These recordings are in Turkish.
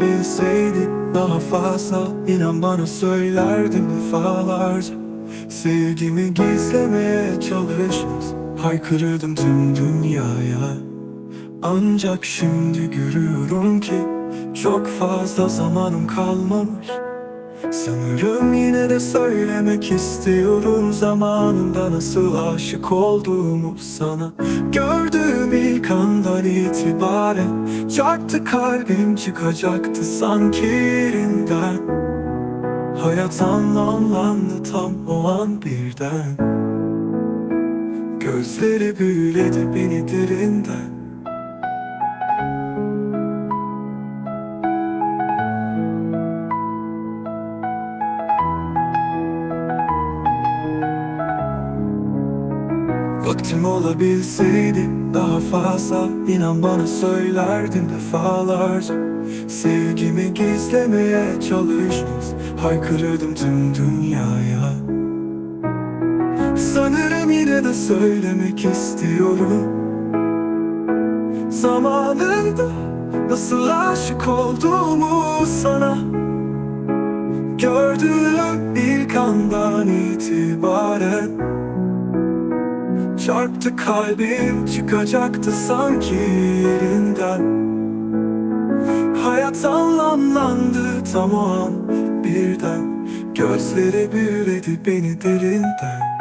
bilseydik daha fazla. İnan bana söylerdim defalarca. Sevgimi gizlemeye çalışmış Haykırırdım tüm dünyaya. Ancak şimdi görüyorum ki Çok fazla zamanım kalmamış. Sanırım yine de söylemek istiyorum Zamanında nasıl aşık olduğumu sana. Gördüğüm ilk andan itibaren Çaktı kalbim çıkacaktı sanki yerinden Hayat anlamlandı tam o an birden. Gözleri büyüledi beni derinden Vaktim olabilseydi daha fazla inan bana söylerdin defalarca. Sevgimi gizlemeye çalışmış Haykırırdım tüm dünyaya. Sanırım yine de söylemek istiyorum. Zamanında nasıl aşık olduğumu sana. Gördüğüm ilk andan itibaren Çarptı kalbim çıkacaktı sanki yerinden. Hayat anlamlandı tam o an birden. Gözleri büyüledi beni derinden.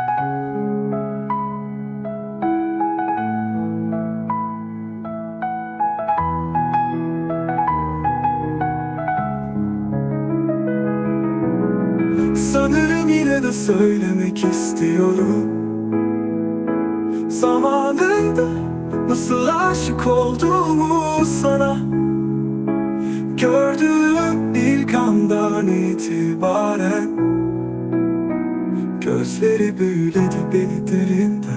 Sanırım yine de söylemek istiyorum Zamanında nasıl aşık olduğumu sana Gördüğüm ilk andan itibaren Gözleri büyüledi beni derinden